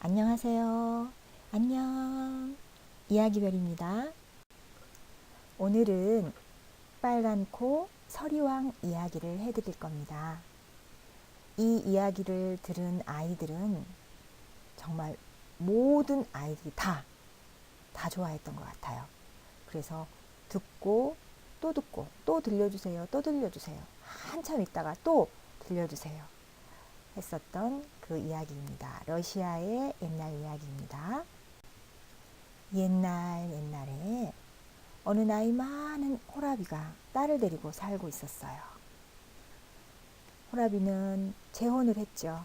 안녕하세요. 안녕. 이야기별입니다. 오늘은 빨간 코 서리왕 이야기를 해드릴 겁니다. 이 이야기를 들은 아이들은 정말 모든 아이들이 다, 다 좋아했던 것 같아요. 그래서 듣고 또 듣고 또 들려주세요. 또 들려주세요. 한참 있다가 또 들려주세요. 했었던 그 이야기입니다. 러시아의 옛날 이야기입니다. 옛날 옛날에 어느 나이 많은 호라비가 딸을 데리고 살고 있었어요. 호라비는 재혼을 했죠.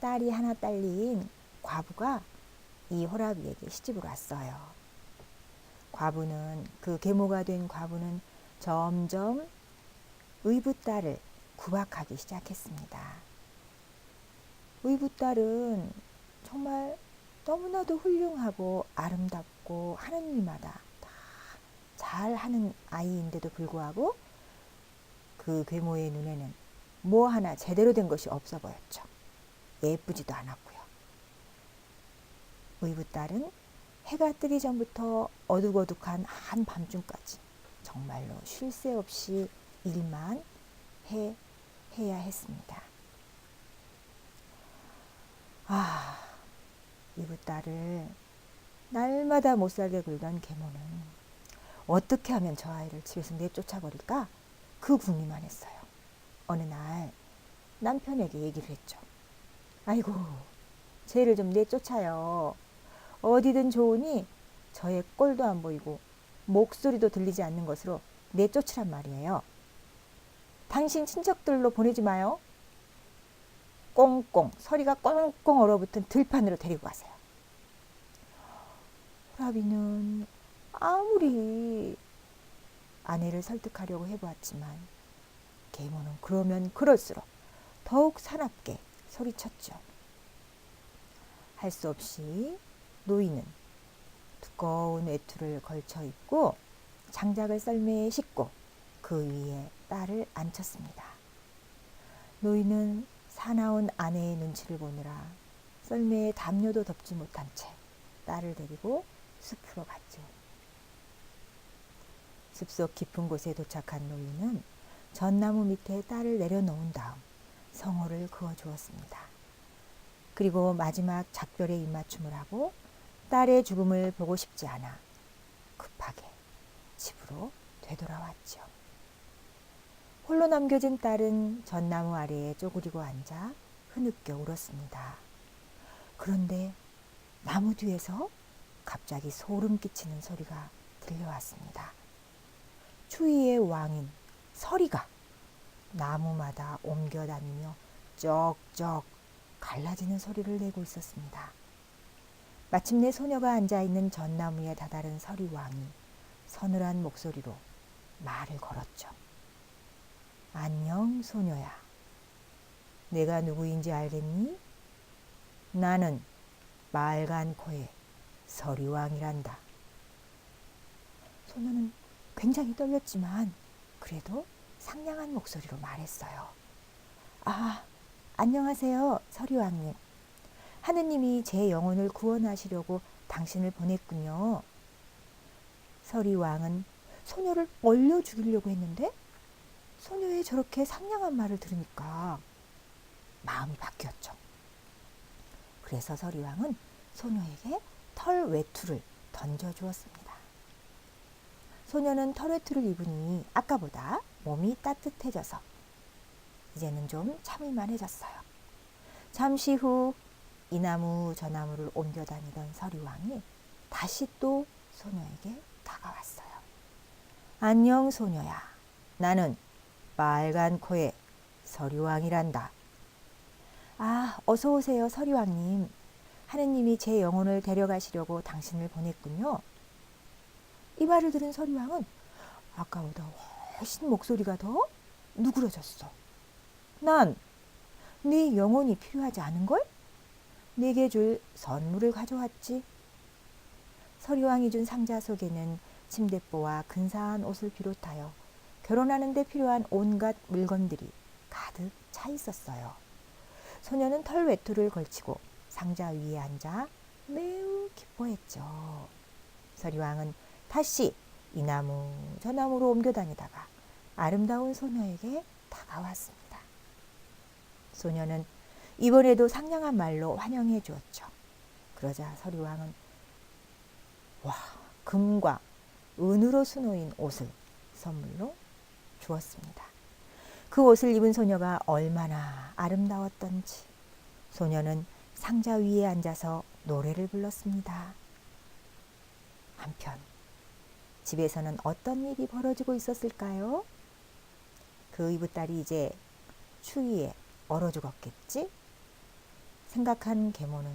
딸이 하나 딸린 과부가 이 호라비에게 시집을 왔어요. 과부는 그 계모가 된 과부는 점점 의붓 딸을 구박하기 시작했습니다. 의붓 딸은 정말 너무나도 훌륭하고 아름답고 하는 일마다 다 잘하는 아이인데도 불구하고 그 괴모의 눈에는 뭐 하나 제대로 된 것이 없어 보였죠. 예쁘지도 않았고요. 의붓 딸은 해가 뜨기 전부터 어둑어둑한 한 밤중까지 정말로 쉴 새 없이 일만 해, 해야 했습니다. 아, 이부 딸을 날마다 못 살게 굴던 계모는 어떻게 하면 저 아이를 집에서 내쫓아버릴까? 그 궁리만 했어요. 어느 날 남편에게 얘기를 했죠. 아이고, 쟤를 좀 내쫓아요. 어디든 좋으니 저의 꼴도 안 보이고 목소리도 들리지 않는 것으로 내쫓으란 말이에요. 당신 친척들로 보내지 마요. 꽁꽁 서리가 꽁꽁 얼어붙은 들판으로 데리고 가세요. 호라비는 아무리 아내를 설득하려고 해보았지만 계모는 그러면 그럴수록 더욱 사납게 소리쳤죠. 할 수 없이 노인은 두꺼운 외투를 걸쳐 입고 장작을 썰매에 싣고 그 위에 딸을 앉혔습니다. 노인은 사나운 아내의 눈치를 보느라 썰매에 담요도 덮지 못한 채 딸을 데리고 숲으로 갔죠. 숲속 깊은 곳에 도착한 노인은 전나무 밑에 딸을 내려놓은 다음 성호를 그어 주었습니다. 그리고 마지막 작별의 입맞춤을 하고 딸의 죽음을 보고 싶지 않아 급하게 집으로 되돌아왔죠. 홀로 남겨진 딸은 전나무 아래에 쪼그리고 앉아 흐느껴 울었습니다. 그런데 나무 뒤에서 갑자기 소름 끼치는 소리가 들려왔습니다. 추위의 왕인 서리가 나무마다 옮겨 다니며 쩍쩍 갈라지는 소리를 내고 있었습니다. 마침내 소녀가 앉아 있는 전나무에 다다른 서리 왕이 서늘한 목소리로 말을 걸었죠. 안녕, 소녀야. 내가 누구인지 알겠니? 나는 빨간 코의 서리왕이란다. 소녀는 굉장히 떨렸지만 그래도 상냥한 목소리로 말했어요. 아, 안녕하세요, 서리왕님. 하느님이 제 영혼을 구원하시려고 당신을 보냈군요. 서리왕은 소녀를 얼려 죽이려고 했는데 소녀의 저렇게 상냥한 말을 들으니까 마음이 바뀌었죠. 그래서 서리왕은 소녀에게 털 외투를 던져주었습니다. 소녀는 털 외투를 입으니 아까보다 몸이 따뜻해져서 이제는 좀 참을만 해졌어요. 잠시 후 이 나무 저 나무를 옮겨 다니던 서리왕이 다시 또 소녀에게 다가왔어요. 안녕 소녀야. 나는 빨간 코의 서리왕이란다. 아, 어서 오세요, 서리왕님. 하느님이 제 영혼을 데려가시려고 당신을 보냈군요. 이 말을 들은 서리왕은 아까보다 훨씬 목소리가 더 누그러졌어. 난 네 영혼이 필요하지 않은걸? 내게 줄 선물을 가져왔지. 서리왕이 준 상자 속에는 침대보와 근사한 옷을 비롯하여 결혼하는 데 필요한 온갖 물건들이 가득 차 있었어요. 소녀는 털 외투를 걸치고 상자 위에 앉아 매우 기뻐했죠. 서리왕은 다시 이 나무 저 나무로 옮겨 다니다가 아름다운 소녀에게 다가왔습니다. 소녀는 이번에도 상냥한 말로 환영해 주었죠. 그러자 서리왕은 와 금과 은으로 수놓인 옷을 선물로 주었습니다. 그 옷을 입은 소녀가 얼마나 아름다웠던지 소녀는 상자 위에 앉아서 노래를 불렀습니다. 한편 집에서는 어떤 일이 벌어지고 있었을까요? 그 이브딸이 이제 추위에 얼어 죽었겠지? 생각한 계모는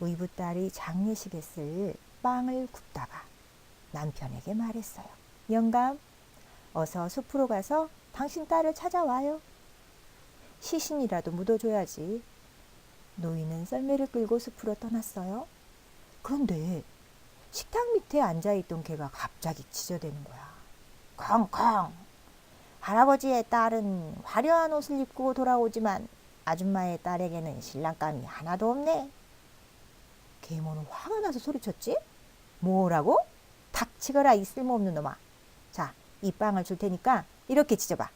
의붓딸이 장례식에 쓸 빵을 굽다가 남편에게 말했어요. 영감, 어서 숲으로 가서 당신 딸을 찾아와요. 시신이라도 묻어줘야지. 노인은 썰매를 끌고 숲으로 떠났어요. 그런데 식탁 밑에 앉아있던 개가 갑자기 지저대는 거야. 컹컹! 할아버지의 딸은 화려한 옷을 입고 돌아오지만 아줌마의 딸에게는 신랑감이 하나도 없네. 계모는 화가 나서 소리쳤지? 뭐라고? 닥치거라 이 쓸모없는 놈아. 자, 이 빵을 줄 테니까 이렇게 찢어봐.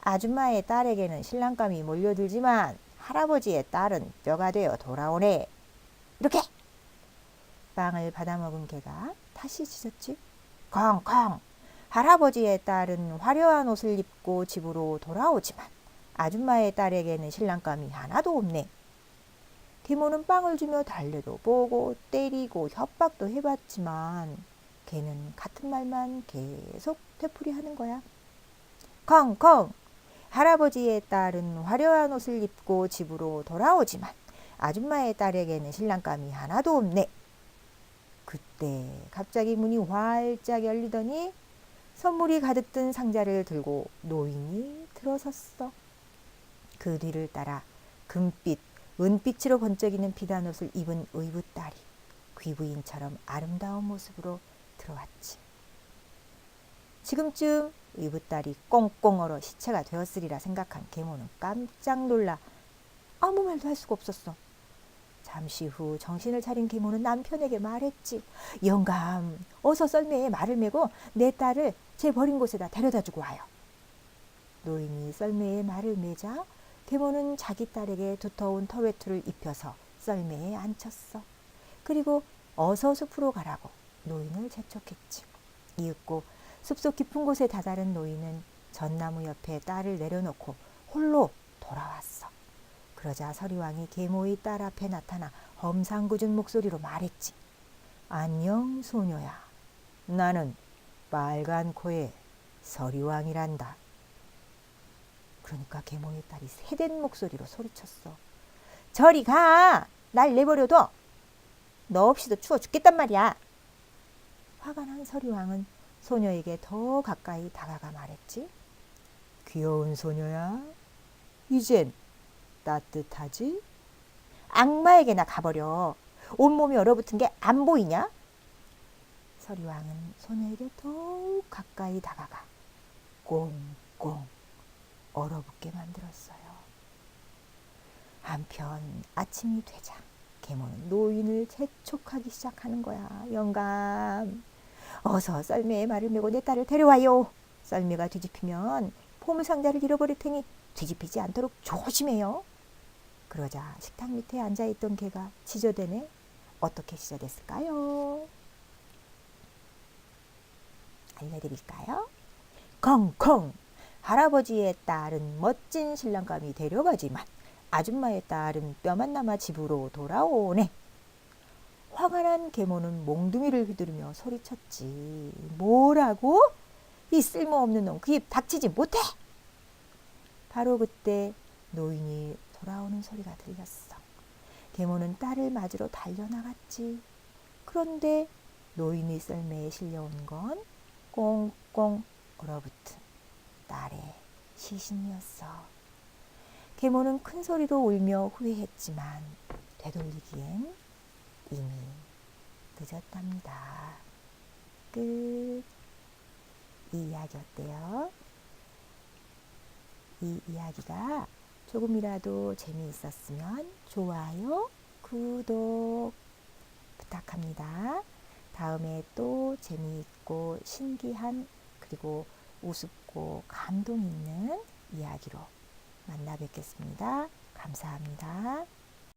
아줌마의 딸에게는 신랑감이 몰려들지만 할아버지의 딸은 뼈가 되어 돌아오네. 이렇게 빵을 받아먹은 개가 다시 짖었지. 컹컹. 할아버지의 딸은 화려한 옷을 입고 집으로 돌아오지만 아줌마의 딸에게는 신랑감이 하나도 없네. 디모는 빵을 주며 달래도 보고 때리고 협박도 해봤지만 걔는 같은 말만 계속 되풀이하는 거야. 컹컹. 할아버지의 딸은 화려한 옷을 입고 집으로 돌아오지만 아줌마의 딸에게는 신랑감이 하나도 없네. 그때 갑자기 문이 활짝 열리더니 선물이 가득 든 상자를 들고 노인이 들어섰어. 그 뒤를 따라 금빛, 은빛으로 번쩍이는 비단 옷을 입은 의붓딸이 귀부인처럼 아름다운 모습으로 들어왔지. 지금쯤 의붓딸이 꽁꽁 얼어 시체가 되었으리라 생각한 계모는 깜짝 놀라 아무 말도 할 수가 없었어. 잠시 후 정신을 차린 계모는 남편에게 말했지. 영감, 어서 썰매에 말을 메고 내 딸을 제 버린 곳에다 데려다 주고 와요. 노인이 썰매에 말을 메자 계모는 자기 딸에게 두터운 털외투를 입혀서 썰매에 앉혔어. 그리고 어서 숲으로 가라고 노인을 재촉했지. 이윽고 숲속 깊은 곳에 다다른 노인은 전나무 옆에 딸을 내려놓고 홀로 돌아왔어. 그러자 서리왕이 계모의 딸 앞에 나타나 험상궂은 목소리로 말했지. 안녕 소녀야. 나는 빨간 코의 서리왕이란다. 그러니까 계모의 딸이 세된 목소리로 소리쳤어. 저리 가! 날 내버려둬! 너 없이도 추워 죽겠단 말이야. 화가 난 서리왕은 소녀에게 더 가까이 다가가 말했지. 귀여운 소녀야. 이젠 따뜻하지? 악마에게나 가버려. 온몸이 얼어붙은 게 안 보이냐? 서리왕은 소녀에게 더욱 가까이 다가가 꽁꽁 얼어붙게 만들었어요. 한편 아침이 되자 계모는 노인을 재촉하기 시작하는 거야. 영감, 어서 썰매에 말을 메고 내 딸을 데려와요. 썰매가 뒤집히면 보물상자를 잃어버릴 테니 뒤집히지 않도록 조심해요. 그러자 식탁 밑에 앉아있던 개가 지저대네. 어떻게 지저댔을까요? 알려드릴까요? 컹컹! 할아버지의 딸은 멋진 신랑감이 데려가지만 아줌마의 딸은 뼈만 남아 집으로 돌아오네. 화가 난 계모는 몽둥이를 휘두르며 소리쳤지. 뭐라고? 이 쓸모없는 놈, 그 입 닥치지 못해! 바로 그때 노인이 돌아오는 소리가 들렸어. 계모는 딸을 맞으러 달려나갔지. 그런데 노인의 썰매에 실려온 건 꽁꽁 얼어붙은 딸의 시신이었어. 계모는 큰 소리로 울며 후회했지만 되돌리기엔 이미 늦었답니다. 끝. 이 이야기 어때요? 이 이야기가 조금이라도 재미있었으면 좋아요, 구독 부탁합니다. 다음에 또 재미있고 신기한 그리고 우습고 감동 있는 이야기로 만나 뵙겠습니다. 감사합니다.